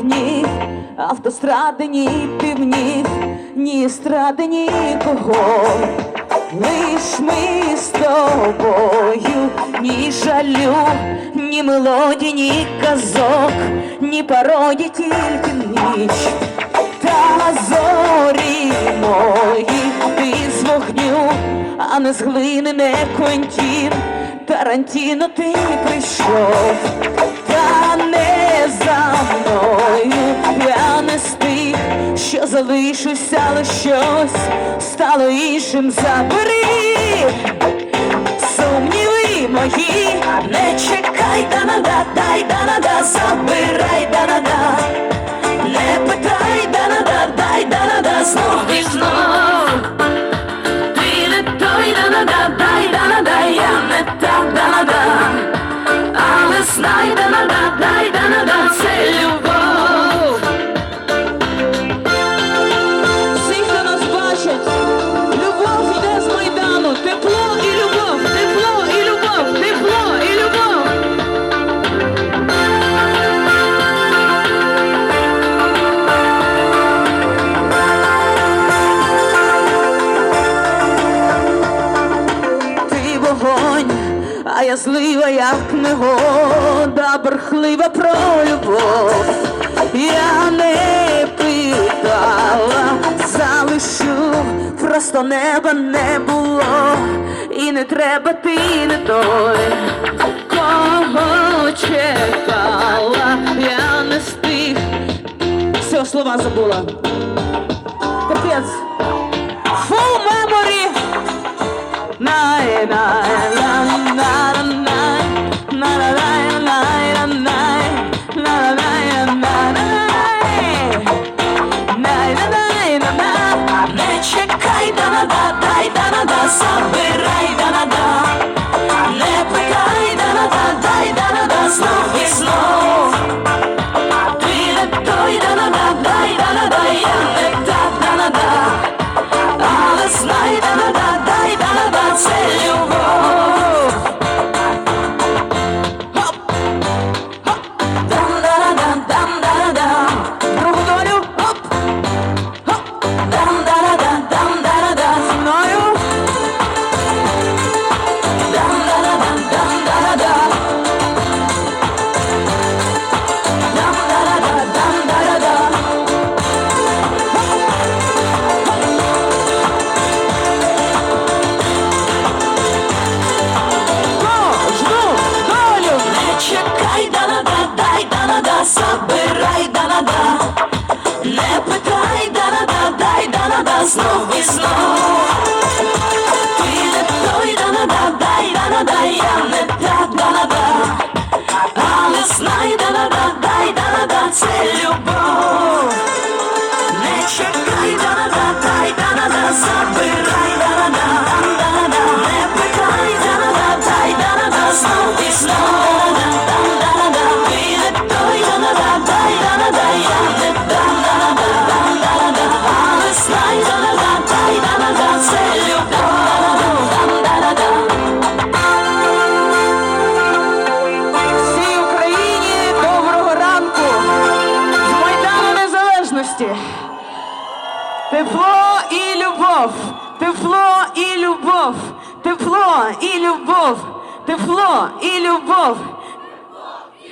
вікні, автостради ні півні, ні стради нікого. Лиш ми з тобою, ні жалю, ні мелодій, ні казок, ні пародій, тільки ніч. Та зорі мої, ти з вогню, а не з глини, не Квентін. Тарантіно ти прийшов, та не за мною, залишуся, стало щось стало іншим забери. Сумніви мої, не чекай, да-на-да, дай да-на-да, забирай да-на-да, не питай, да-на-да, дай да-на-да, знов і знов. Ти не той да-на-да, да-на-да, а я злива, як негода, брехлива про любов. Я не питала, залишу, просто неба не було, і не треба ти не той, кого чекала, я не тих. Все, слова забула. Капець. Full memory. Най, да-на-да, знов і знов. Тепло і любов, тепло і любов, тепло і любов, тепло і любов.